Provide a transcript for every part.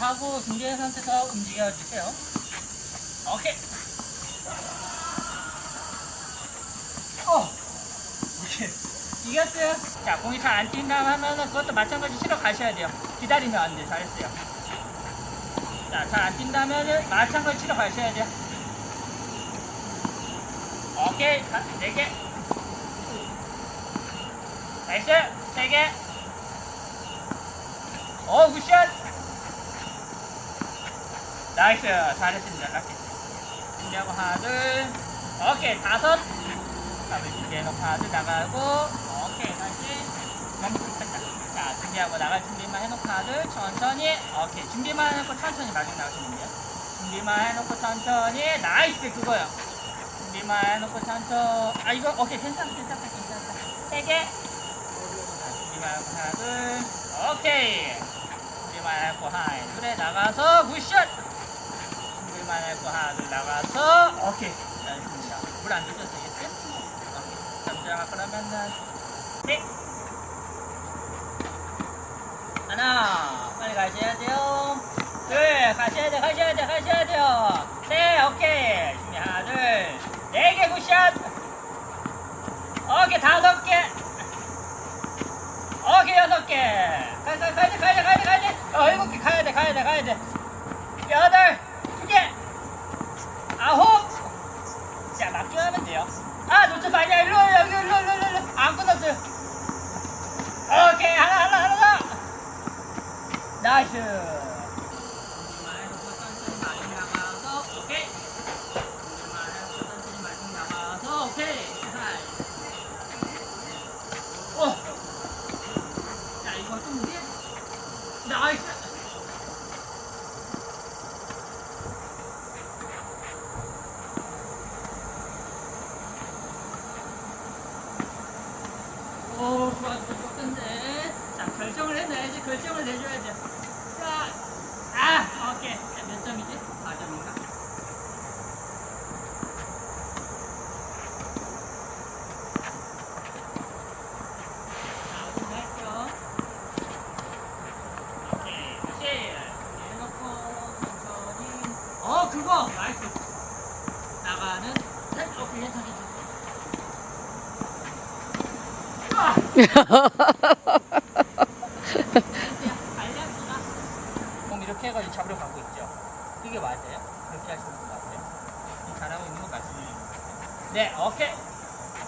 하고 준비한 상태에서 움직여 주세요. 오케이. 어. 오케이. 이겼어요. 자, 공이 잘 안 뛴다 하면은 그것도 마찬가지 치러 가셔야 돼요. 기다리면 안 돼. 잘했어요. 자, 잘 안 뛴다면은 마찬가지 치러 가셔야 돼요. 오케이. 다, 네 개. 나이스. 세 개. 어, 굿샷. 나이스. 잘했습니다. 락켓. 준비하고 하나, 둘. 오케이. 다섯. 다음에 준비해놓고 하나, 둘 나가고. 오케이. 다시. 너무 급했다. 자, 준비하고 나갈 준비만 해놓고 하나, 둘. 천천히. 오케이. 준비만 해놓고 천천히 마중 나가시면 돼요. 준비만 해놓고 천천히. 나이스. 그거요. 준비만 해놓고 천천히. 아, 이거, 오케이. 괜찮다. 괜찮다. 괜찮다. 세 개. 자, 준비만 해놓고 하나, 둘. 오케이. 준비만 해놓고 하나, 둘에 나가서 굿샷. 준비만 해놓고 하나, 둘 나가서 오케이. 잘했습니다. 물안 드셔도 되겠지? 오케이. 잠자 그러면은 네. 하나, 빨리 가셔야 돼요. 둘, 가셔야 돼, 가셔야 돼, 가셔야 돼요. 셋, 오케이. 준비 하나, 둘, 네개 굿샷. 오케이, 다섯 개. 오케이, 여섯 개. 가야 돼, 가야 돼, 가야 돼, 가야 돼. 어, 일곱 개 가야 돼, 가야 돼, 가야 돼. 여덟, 나이스. 오케이. 오케이. 어. 자, 이거 좀 무리해. 나이스. 오, 좋았어, 좋던데. 자, 결정을 해내야지. 결정을 내줘야 돼. 자, 아, 오케이. 자, 몇 점이지? 4점인가? 자, 오픈할게요. 오케이, 다시. 해놓고, 천천히. 어, 그거! 나이스. 나가는, 셋, 오케이, 괜찮아! 공 이렇게 해가지고 잡으러 가고 있죠. 이게 맞아요? 그렇게 하시는 분 맞아요? 잘하고 있는 거 맞습니다. 네, 오케이.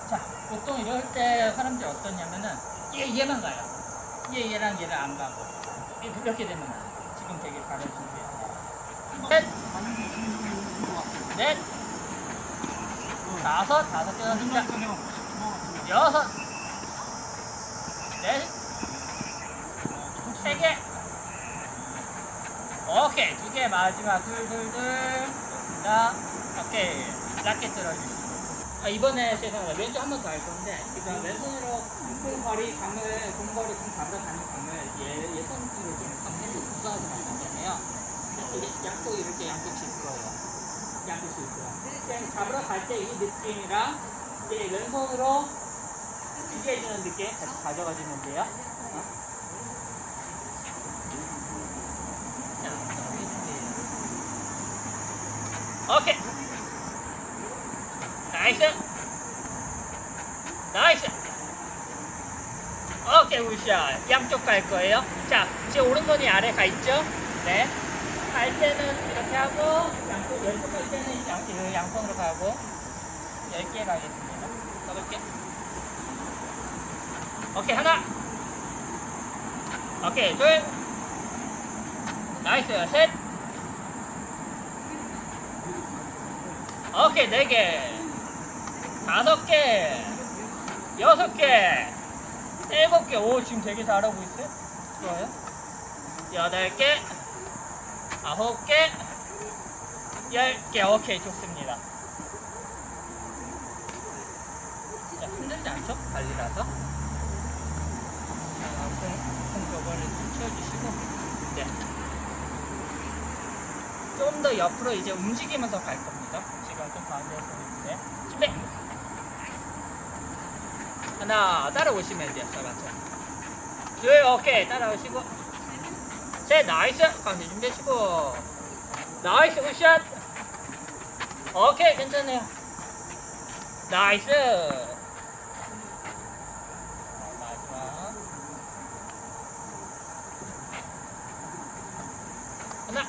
자, 보통 이럴 때 사람들이 어떠냐면은 얘, 얘만 가요. 얘, 얘랑 얘를 안 가고. 이- 이렇게 되면. 지금 되게 바로 준비 해요. 넷, 넷, 다섯, 다섯 개 숫자, 여섯, 넷, 세 개. 오케이. 두 개 마지막. 둘둘둘. 자 오케이. 라켓 들어주시고. 아, 이번에 죄송합니다 왼쪽 한 번 더 할 건데 지금 왼손으로 공거리 감을 공거리 공 잡으러 가는 감을 얘, 얘 손으로 좀 감을 구사하지 말잖아요 양쪽 이렇게 양쪽씩 들어요 양쪽씩 들어 이때 잡으러 갈 때 이 느낌이랑 이제 왼손으로 비교해주는 느낌 같이 가져가시면 돼요 어? 오케이. 나이스. 나이스. 오케이, 굿샷. 양쪽 갈 거예요. 자, 제 오른손이 아래 가 있죠? 네. 갈 때는 이렇게 하고, 양쪽, 왼쪽 갈 때는 양, 그 양손으로 가고, 10개 가겠습니다. 8개. 오케이, 하나. 오케이, 둘. 나이스, 셋. 오케이 네 개, 다섯 개, 여섯 개, 일곱 개. 오 지금 되게 잘하고 있어요. 좋아요. 여덟 개, 아홉 개, 열 개. 오케이 좋습니다. 자, 힘들지 않죠? 달리라서. 자, 공, 공 저거를 좀 치워주시고. 네. 좀 더 옆으로 이제 움직이면서 갈 겁니다. 지금 좀 가운데에 보이는데. 준비! 하나, 따라오시면 돼요. 자, 맞죠? 둘, 오케이. 따라오시고. 셋, 나이스. 가운데 준비하시고. 나이스, 굿샷. 오케이, 괜찮네요. 나이스. 자, 마지막. 하나,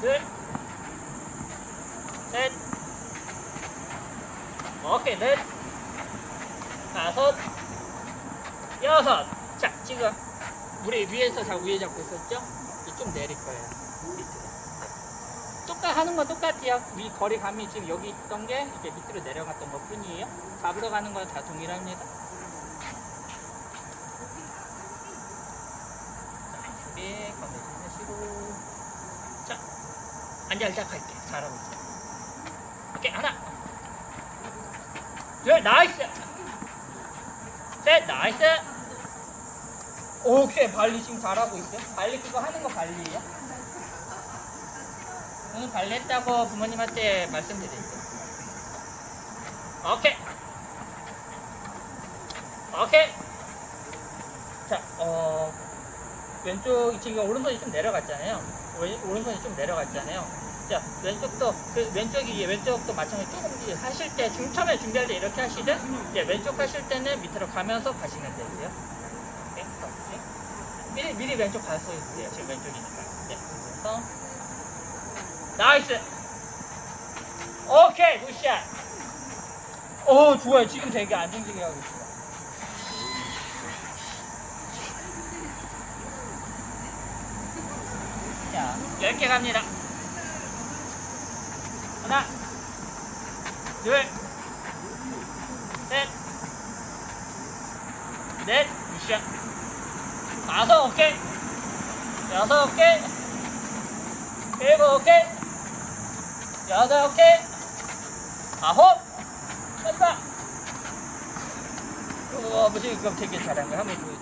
둘, 셋, 오케이, 넷, 다섯, 여섯. 자, 지금 우리 위에서 자 위에 잡고 있었죠? 좀 내릴 거예요. 밑으로. 네. 똑같 하는 건 똑같아요. 위 거리감이 지금 여기 있던 게 이제 밑으로 내려갔던 것 뿐이에요. 잡으러 가는 건 다 동일합니다. 자, 준비, 가운데 하시고. 자, 앉아, 앉아, 갈게. 잘하고 있어. 오케이, 하나. 둘, 나이스! 셋, 나이스! 오케이, 발리 지금 잘하고 있어요. 발리 그거 하는 거 발리예요? 오늘 발리 했다고 부모님한테 말씀드릴게요. 오케이. 오케이. 자, 어, 왼쪽, 지금 오른손이 좀 내려갔잖아요. 왼, 오른손이 좀 내려갔잖아요. 자, 왼쪽도, 그 왼쪽이, 왼쪽도 마찬가지 조금 하실 때, 중, 처음에 준비할 때 이렇게 하시든, 이제 왼쪽 하실 때는 밑으로 가면서 가시면 되고요. 미리, 미리 왼쪽 가서 있어요. 지금 왼쪽이니까. 네, 그래서. 나이스! 오케이, 굿샷! 오, 좋아요. 지금 되게 안정적이게 하고 있어요. 자, 10개 갑니다. 하나, 둘, 셋, 넷, 미션. 다섯, 오케이. 여섯, 오케이. 일곱, 오케이. 여덟, 오케이. 아홉, 마지막. 어, 무슨 이거 되게 잘한 거 한번 보여드릴게요.